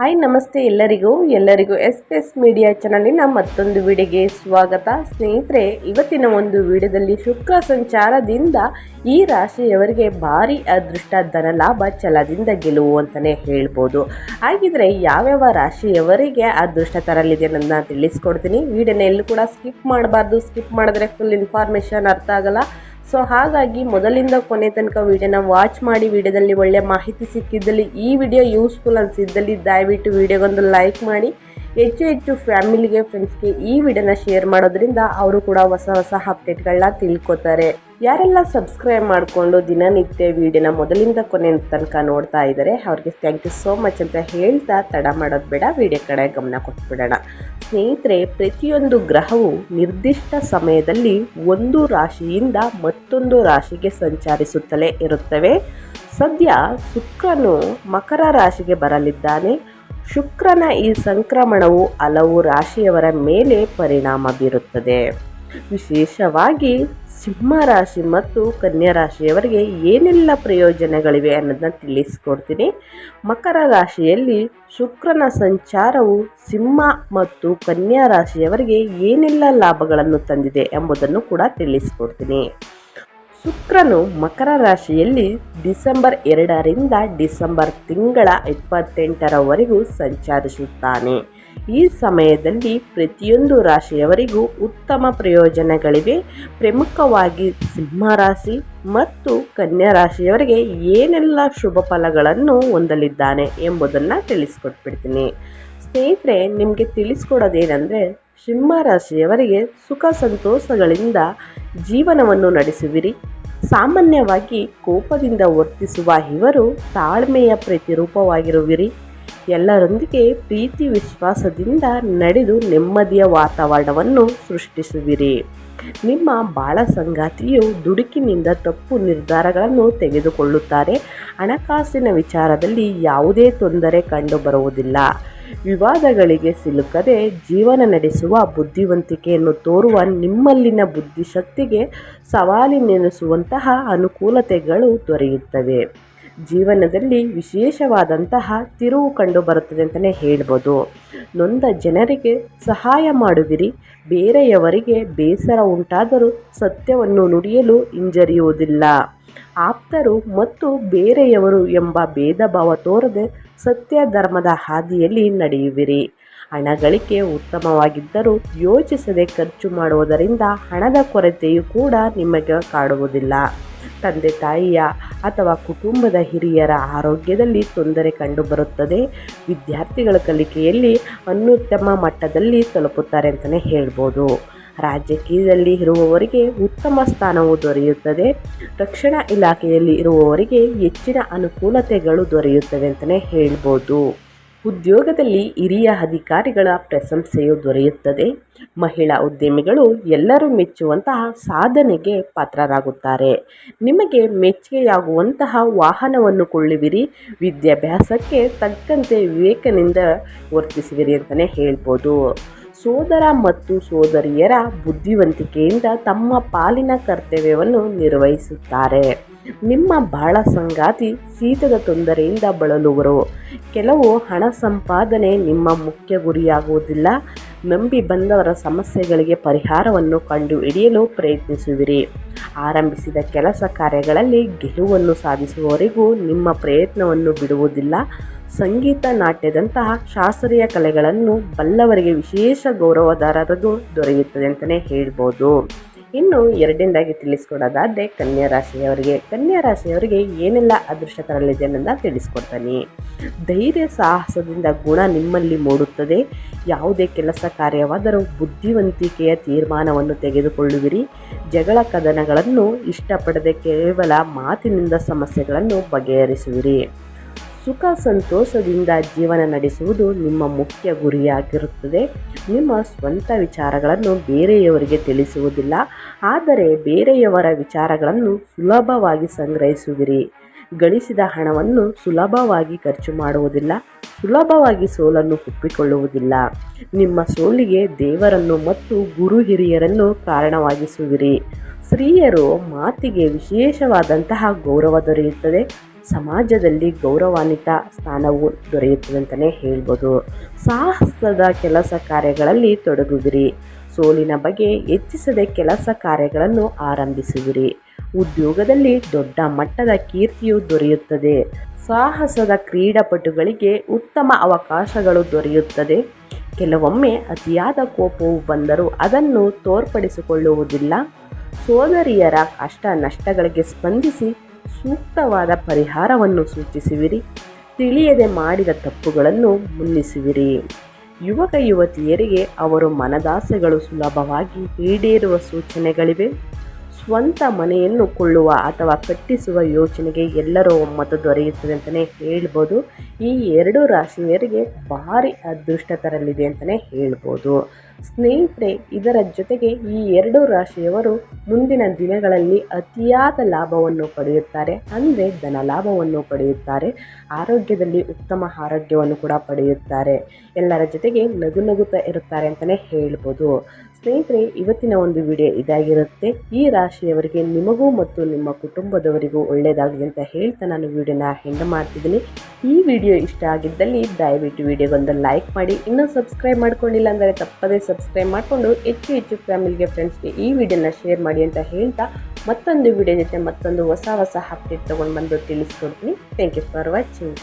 Hi, ನಮಸ್ತೆ ಎಲ್ಲರಿಗೂ. ಎಲ್ಲರಿಗೂ ಎಸ್ ಪಿ ಎಸ್ ಮೀಡಿಯಾ ಚಾನಲಿನ ಮತ್ತೊಂದು ವಿಡಿಯೋಗೆ ಸ್ವಾಗತ. ಸ್ನೇಹಿತರೆ, ಇವತ್ತಿನ ಒಂದು ವಿಡಿಯೋದಲ್ಲಿ ಶುಕ್ರ ಸಂಚಾರದಿಂದ ಈ ರಾಶಿಯವರಿಗೆ ಭಾರಿ ಅದೃಷ್ಟ ಧನ ಲಾಭ ಛಲದಿಂದ ಗೆಲುವು ಅಂತಲೇ ಹೇಳ್ಬೋದು. ಹಾಗಿದ್ರೆ ಯಾವ್ಯಾವ ರಾಶಿಯವರಿಗೆ ಅದೃಷ್ಟ ತರಲಿದೆ ಅನ್ನೋದನ್ನ ತಿಳಿಸ್ಕೊಡ್ತೀನಿ. ವಿಡಿಯೋನ ಎಲ್ಲೂ ಕೂಡ ಸ್ಕಿಪ್ ಮಾಡಬಾರ್ದು. ಸ್ಕಿಪ್ ಮಾಡಿದ್ರೆ ಫುಲ್ ಇನ್ಫಾರ್ಮೇಷನ್ ಅರ್ಥ ಆಗಲ್ಲ. ಸೊ ಹಾಗಾಗಿ ಮೊದಲಿಂದ ಕೊನೆ ತನಕ ವಿಡಿಯೋನ ವಾಚ್ ಮಾಡಿ ವಿಡಿಯೋದಲ್ಲಿ ಒಳ್ಳೆಯ ಮಾಹಿತಿ ಸಿಕ್ಕಿದ್ದಲ್ಲಿ ಈ ವಿಡಿಯೋ ಯೂಸ್ಫುಲ್ ಅನಿಸಿದ್ದಲ್ಲಿ ದಯವಿಟ್ಟು ವಿಡಿಯೋಗೊಂದು ಲೈಕ್ ಮಾಡಿ. ಹೆಚ್ಚು ಹೆಚ್ಚು ಫ್ಯಾಮಿಲಿಗೆ ಫ್ರೆಂಡ್ಸ್ಗೆ ಈ ವಿಡಿಯೋನ ಶೇರ್ ಮಾಡೋದ್ರಿಂದ ಅವರು ಕೂಡ ಹೊಸ ಹೊಸ ಅಪ್ಡೇಟ್ಗಳನ್ನ ತಿಳ್ಕೊತಾರೆ. ಯಾರೆಲ್ಲ ಸಬ್ಸ್ಕ್ರೈಬ್ ಮಾಡಿಕೊಂಡು ದಿನನಿತ್ಯ ವಿಡಿಯೋನ ಮೊದಲಿಂದ ಕೊನೆ ತನಕ ನೋಡ್ತಾ ಇದ್ದಾರೆ, ಅವ್ರಿಗೆ ಥ್ಯಾಂಕ್ ಯು ಸೋ ಮಚ್ ಅಂತ ಹೇಳ್ತಾ ತಡ ಮಾಡೋದು ಬೇಡ ವಿಡಿಯೋ ಕಡೆ ಗಮನ ಕೊಟ್ಬಿಡೋಣ. ಸ್ನೇಹಿತರೆ, ಪ್ರತಿಯೊಂದು ಗ್ರಹವು ನಿರ್ದಿಷ್ಟ ಸಮಯದಲ್ಲಿ ಒಂದು ರಾಶಿಯಿಂದ ಮತ್ತೊಂದು ರಾಶಿಗೆ ಸಂಚರಿಸುತ್ತಲೇ ಇರುತ್ತವೆ. ಸದ್ಯ ಶುಕ್ರನು ಮಕರ ರಾಶಿಗೆ ಬರಲಿದ್ದಾನೆ. ಶುಕ್ರನ ಈ ಸಂಕ್ರಮಣವು ಹಲವು ರಾಶಿಯವರ ಮೇಲೆ ಪರಿಣಾಮ ಬೀರುತ್ತದೆ. ವಿಶೇಷವಾಗಿ ಸಿಂಹ ರಾಶಿ ಮತ್ತು ಕನ್ಯಾ ರಾಶಿಯವರಿಗೆ ಏನೆಲ್ಲ ಪ್ರಯೋಜನಗಳಿವೆ ಅನ್ನೋದನ್ನ ತಿಳಿಸ್ಕೊಡ್ತೀನಿ. ಮಕರ ರಾಶಿಯಲ್ಲಿ ಶುಕ್ರನ ಸಂಚಾರವು ಸಿಂಹ ಮತ್ತು ಕನ್ಯಾ ರಾಶಿಯವರಿಗೆ ಏನೆಲ್ಲ ಲಾಭಗಳನ್ನು ತಂದಿದೆ ಎಂಬುದನ್ನು ಕೂಡ ತಿಳಿಸ್ಕೊಡ್ತೀನಿ. ಶುಕ್ರನು ಮಕರ ರಾಶಿಯಲ್ಲಿ ಡಿಸೆಂಬರ್ ಎರಡರಿಂದ ಡಿಸೆಂಬರ್ ತಿಂಗಳ ಇಪ್ಪತ್ತೆಂಟರವರೆಗೂ ಸಂಚರಿಸುತ್ತಾನೆ. ಈ ಸಮಯದಲ್ಲಿ ಪ್ರತಿಯೊಂದು ರಾಶಿಯವರಿಗೂ ಉತ್ತಮ ಪ್ರಯೋಜನಗಳಿವೆ. ಪ್ರಮುಖವಾಗಿ ಸಿಂಹ ರಾಶಿ ಮತ್ತು ಕನ್ಯಾ ರಾಶಿಯವರಿಗೆ ಏನೆಲ್ಲ ಶುಭ ಫಲಗಳನ್ನು ಹೊಂದಲಿದ್ದಾನೆ ಎಂಬುದನ್ನು ತಿಳಿಸ್ಕೊಟ್ಬಿಡ್ತೀನಿ. ಸ್ನೇಹಿತರೆ, ನಿಮಗೆ ತಿಳಿಸ್ಕೊಡೋದೇನೆಂದರೆ, ಸಿಂಹ ರಾಶಿಯವರಿಗೆ ಸುಖ ಸಂತೋಷಗಳಿಂದ ಜೀವನವನ್ನು ನಡೆಸುವಿರಿ. ಸಾಮಾನ್ಯವಾಗಿ ಕೋಪದಿಂದ ವರ್ತಿಸುವ ಇವರು ತಾಳ್ಮೆಯ ಪ್ರತಿರೂಪವಾಗಿರುವಿರಿ. ಎಲ್ಲರೊಂದಿಗೆ ಪ್ರೀತಿ ವಿಶ್ವಾಸದಿಂದ ನಡೆದು ನೆಮ್ಮದಿಯ ವಾತಾವರಣವನ್ನು ಸೃಷ್ಟಿಸುವಿರಿ. ನಿಮ್ಮ ಬಾಳ ಸಂಗಾತಿಯು ದುಡುಕಿನಿಂದ ತಪ್ಪು ನಿರ್ಧಾರಗಳನ್ನು ತೆಗೆದುಕೊಳ್ಳುತ್ತಾರೆ. ಹಣಕಾಸಿನ ವಿಚಾರದಲ್ಲಿ ಯಾವುದೇ ತೊಂದರೆ ಕಂಡುಬರುವುದಿಲ್ಲ. ವಿವಾದಗಳಿಗೆ ಸಿಲುಕದೆ ಜೀವನ ನಡೆಸುವ ಬುದ್ಧಿವಂತಿಕೆಯನ್ನು ತೋರುವ ನಿಮ್ಮಲ್ಲಿನ ಬುದ್ಧಿಶಕ್ತಿಗೆ ಸವಾಲಿನೆನಿಸುವಂತಹ ಅನುಕೂಲತೆಗಳು ದೊರೆಯುತ್ತವೆ. ಜೀವನದಲ್ಲಿ ವಿಶೇಷವಾದಂತಹ ತಿರುವು ಕಂಡು ಬರುತ್ತದೆ ಅಂತಲೇ ಹೇಳ್ಬೋದು. ನೊಂದ ಜನರಿಗೆ ಸಹಾಯ ಮಾಡುವಿರಿ. ಬೇರೆಯವರಿಗೆ ಬೇಸರ ಉಂಟಾದರೂ ಸತ್ಯವನ್ನು ನುಡಿಯಲು ಹಿಂಜರಿಯುವುದಿಲ್ಲ. ಆಪ್ತರು ಮತ್ತು ಬೇರೆಯವರು ಎಂಬ ಭೇದ ಭಾವ ತೋರದೆ ಸತ್ಯ ಧರ್ಮದ ಹಾದಿಯಲ್ಲಿ ನಡೆಯುವಿರಿ. ಹಣ ಗಳಿಕೆ ಉತ್ತಮವಾಗಿದ್ದರೂ ಯೋಚಿಸದೆ ಖರ್ಚು ಮಾಡುವುದರಿಂದ ಹಣದ ಕೊರತೆಯು ಕೂಡ ನಿಮಗೆ ಕಾಡುವುದಿಲ್ಲ. ತಂದೆ ತಾಯಿಯ ಅಥವಾ ಕುಟುಂಬದ ಹಿರಿಯರ ಆರೋಗ್ಯದಲ್ಲಿ ತೊಂದರೆ ಕಂಡುಬರುತ್ತದೆ. ವಿದ್ಯಾರ್ಥಿಗಳ ಕಲಿಕೆಯಲ್ಲಿ ಅನ್ಯುತ್ತಮ ಮಟ್ಟದಲ್ಲಿ ತಲುಪುತ್ತಾರೆ ಅಂತಲೇ ಹೇಳ್ಬೋದು. ರಾಜಕೀಯದಲ್ಲಿ ಇರುವವರಿಗೆ ಉತ್ತಮ ಸ್ಥಾನವು ದೊರೆಯುತ್ತದೆ. ರಕ್ಷಣಾ ಇಲಾಖೆಯಲ್ಲಿ ಇರುವವರಿಗೆ ಹೆಚ್ಚಿನ ಅನುಕೂಲತೆಗಳು ದೊರೆಯುತ್ತವೆ ಅಂತಲೇ ಹೇಳ್ಬೋದು. ಉದ್ಯೋಗದಲ್ಲಿ ಹಿರಿಯ ಅಧಿಕಾರಿಗಳ ಪ್ರಶಂಸೆಯು ದೊರೆಯುತ್ತದೆ. ಮಹಿಳಾ ಉದ್ಯಮಿಗಳು ಎಲ್ಲರೂ ಮೆಚ್ಚುವಂತಹ ಸಾಧನೆಗೆ ಪಾತ್ರರಾಗುತ್ತಾರೆ. ನಿಮಗೆ ಮೆಚ್ಚುಗೆಯಾಗುವಂತಹ ವಾಹನವನ್ನು ಕೊಳ್ಳುವಿರಿ. ವಿದ್ಯಾಭ್ಯಾಸಕ್ಕೆ ತಕ್ಕಂತೆ ವಿವೇಕನಿಂದ ವರ್ತಿಸುವಿರಿ ಅಂತಲೇ ಹೇಳ್ಬೋದು. ಸೋದರ ಮತ್ತು ಸೋದರಿಯರ ಬುದ್ಧಿವಂತಿಕೆಯಿಂದ ತಮ್ಮ ಪಾಲಿನ ಕರ್ತವ್ಯವನ್ನು ನಿರ್ವಹಿಸುತ್ತಾರೆ. ನಿಮ್ಮ ಬಾಳ ಸಂಗಾತಿ ಶೀತದ ತೊಂದರೆಯಿಂದ ಬಳಲುವರು. ಕೆಲವು ಹಣ ಸಂಪಾದನೆ ನಿಮ್ಮ ಮುಖ್ಯ ಗುರಿಯಾಗುವುದಿಲ್ಲ. ನಂಬಿ ಬಂದವರ ಸಮಸ್ಯೆಗಳಿಗೆ ಪರಿಹಾರವನ್ನು ಕಂಡುಹಿಡಿಯಲು ಪ್ರಯತ್ನಿಸುವಿರಿ. ಆರಂಭಿಸಿದ ಕೆಲಸ ಕಾರ್ಯಗಳಲ್ಲಿ ಗೆಲುವನ್ನು ಸಾಧಿಸುವವರೆಗೂ ನಿಮ್ಮ ಪ್ರಯತ್ನವನ್ನು ಬಿಡುವುದಿಲ್ಲ. ಸಂಗೀತ ನಾಟ್ಯದಂತಹ ಶಾಸ್ತ್ರೀಯ ಕಲೆಗಳನ್ನು ಬಲ್ಲವರಿಗೆ ವಿಶೇಷ ಗೌರವದಾರರದು ದೊರೆಯುತ್ತದೆ ಅಂತಲೇ ಹೇಳ್ಬೋದು. ಇನ್ನು ಎರಡನೇದಾಗಿ ತಿಳಿಸ್ಕೊಡೋದಾದರೆ ಕನ್ಯಾ ರಾಶಿಯವರಿಗೆ. ಕನ್ಯಾ ರಾಶಿಯವರಿಗೆ ಏನೆಲ್ಲ ಅದೃಷ್ಟ ತರಲಿದೆ ಅನ್ನೋದನ್ನ ತಿಳಿಸ್ಕೊಡ್ತಾನೆ. ಧೈರ್ಯ ಸಾಹಸದಿಂದ ಗುಣ ನಿಮ್ಮಲ್ಲಿ ಮೂಡುತ್ತದೆ. ಯಾವುದೇ ಕೆಲಸ ಕಾರ್ಯವಾದರೂ ಬುದ್ಧಿವಂತಿಕೆಯ ತೀರ್ಮಾನವನ್ನು ತೆಗೆದುಕೊಳ್ಳುವಿರಿ. ಜಗಳ ಕದನಗಳನ್ನು ಇಷ್ಟಪಡದೆ ಕೇವಲ ಮಾತಿನಿಂದ ಸಮಸ್ಯೆಗಳನ್ನು ಬಗೆಹರಿಸುವಿರಿ. ಸುಖ ಸಂತೋಷದಿಂದ ಜೀವನ ನಡೆಸುವುದು ನಿಮ್ಮ ಮುಖ್ಯ ಗುರಿಯಾಗಿರುತ್ತದೆ. ನಿಮ್ಮ ಸ್ವಂತ ವಿಚಾರಗಳನ್ನು ಬೇರೆಯವರಿಗೆ ತಿಳಿಸುವುದಿಲ್ಲ. ಆದರೆ ಬೇರೆಯವರ ವಿಚಾರಗಳನ್ನು ಸುಲಭವಾಗಿ ಸಂಗ್ರಹಿಸುವಿರಿ. ಗಳಿಸಿದ ಹಣವನ್ನು ಸುಲಭವಾಗಿ ಖರ್ಚು ಮಾಡುವುದಿಲ್ಲ. ಸುಲಭವಾಗಿ ಸೋಲನ್ನು ಒಪ್ಪಿಕೊಳ್ಳುವುದಿಲ್ಲ. ನಿಮ್ಮ ಸೋಲಿಗೆ ದೇವರನ್ನು ಮತ್ತು ಗುರು ಹಿರಿಯರನ್ನು ಕಾರಣವಾಗಿಸುವಿರಿ. ಸ್ತ್ರೀಯರು ಮಾತಿಗೆ ವಿಶೇಷವಾದಂತಹ ಗೌರವ ದೊರೆಯುತ್ತದೆ. ಸಮಾಜದಲ್ಲಿ ಗೌರವಾನ್ವಿತ ಸ್ಥಾನವು ದೊರೆಯುತ್ತದೆ ಅಂತಲೇ ಹೇಳ್ಬೋದು. ಸಾಹಸದ ಕೆಲಸ ಕಾರ್ಯಗಳಲ್ಲಿ ತೊಡಗುವಿರಿ. ಸೋಲಿನ ಬಗ್ಗೆ ಹೆಚ್ಚಿಸದೆ ಕೆಲಸ ಕಾರ್ಯಗಳನ್ನು ಆರಂಭಿಸುವಿರಿ. ಉದ್ಯೋಗದಲ್ಲಿ ದೊಡ್ಡ ಮಟ್ಟದ ಕೀರ್ತಿಯು ದೊರೆಯುತ್ತದೆ. ಸಾಹಸದ ಕ್ರೀಡಾಪಟುಗಳಿಗೆ ಉತ್ತಮ ಅವಕಾಶಗಳು ದೊರೆಯುತ್ತದೆ. ಕೆಲವೊಮ್ಮೆ ಅತಿಯಾದ ಕೋಪವು ಬಂದರೂ ಅದನ್ನು ತೋರ್ಪಡಿಸಿಕೊಳ್ಳುವುದಿಲ್ಲ. ಸೋದರಿಯರ ಕಷ್ಟ ನಷ್ಟಗಳಿಗೆ ಸ್ಪಂದಿಸಿ ಸೂಕ್ತವಾದ ಪರಿಹಾರವನ್ನು ಸೂಚಿಸುವಿರಿ. ತಿಳಿಯದೆ ಮಾಡಿದ ತಪ್ಪುಗಳನ್ನು ಮುನ್ನಿಸುವಿರಿ. ಯುವಕ ಯುವತಿಯರಿಗೆ ಅವರು ಮನದಾಸೆಗಳು ಸುಲಭವಾಗಿ ಈಡೇರುವ ಸೂಚನೆಗಳಿವೆ. ಸ್ವಂತ ಮನೆಯನ್ನು ಕೊಳ್ಳುವ ಅಥವಾ ಕಟ್ಟಿಸುವ ಯೋಚನೆಗೆ ಎಲ್ಲರೂ ಒಮ್ಮತ ದೊರೆಯುತ್ತದೆ ಅಂತಲೇ ಹೇಳ್ಬೋದು. ಈ ಎರಡು ರಾಶಿಯರಿಗೆ ಭಾರಿ ಅದೃಷ್ಟ ತರಲಿದೆ ಅಂತಲೇ ಹೇಳ್ಬೋದು. ಸ್ನೇಹಿತರೆ, ಇದರ ಜೊತೆಗೆ ಈ ಎರಡು ರಾಶಿಯವರು ಮುಂದಿನ ದಿನಗಳಲ್ಲಿ ಅತಿಯಾದ ಲಾಭವನ್ನು ಪಡೆಯುತ್ತಾರೆ. ಅಂದರೆ ಧನ ಲಾಭವನ್ನು ಪಡೆಯುತ್ತಾರೆ. ಆರೋಗ್ಯದಲ್ಲಿ ಉತ್ತಮ ಆರೋಗ್ಯವನ್ನು ಕೂಡ ಪಡೆಯುತ್ತಾರೆ. ಎಲ್ಲರ ಜೊತೆಗೆ ನಗು ನಗುತ್ತಾ ಇರುತ್ತಾರೆ ಅಂತಲೇ ಹೇಳ್ಬೋದು. ಸ್ನೇಹಿತರೆ, ಇವತ್ತಿನ ಒಂದು ವಿಡಿಯೋ ಇದಾಗಿರುತ್ತೆ. ಈ ರಾಶಿಯವರಿಗೆ ನಿಮಗೂ ಮತ್ತು ನಿಮ್ಮ ಕುಟುಂಬದವರಿಗೂ ಒಳ್ಳೆಯದಾಗಲಿ ಅಂತ ಹೇಳ್ತಾ ನಾನು ವಿಡಿಯೋನ ಹೆಂಡ ಮಾಡ್ತಿದ್ದೀನಿ. ಈ ವಿಡಿಯೋ ಇಷ್ಟ ಆಗಿದ್ದಲ್ಲಿ ದಯವಿಟ್ಟು ವಿಡಿಯೋಗೊಂದು ಲೈಕ್ ಮಾಡಿ. ಇನ್ನೂ ಸಬ್ಸ್ಕ್ರೈಬ್ ಮಾಡ್ಕೊಂಡಿಲ್ಲ ಅಂದರೆ ತಪ್ಪದೇ ಸಬ್ಸ್ಕ್ರೈಬ್ ಮಾಡಿಕೊಂಡು ಹೆಚ್ಚು ಹೆಚ್ಚು ಫ್ಯಾಮಿಲಿಗೆ, ಫ್ರೆಂಡ್ಸ್ಗೆ ಈ ವಿಡಿಯೋನ ಶೇರ್ ಮಾಡಿ ಅಂತ ಹೇಳ್ತಾ ಮತ್ತೊಂದು ವಿಡಿಯೋ ಜೊತೆ ಮತ್ತೊಂದು ಹೊಸ ಹೊಸ ಅಪ್ಡೇಟ್ ತೊಗೊಂಡು ಬಂದು ತಿಳಿಸ್ಕೊಡ್ತೀನಿ. Thank you for watching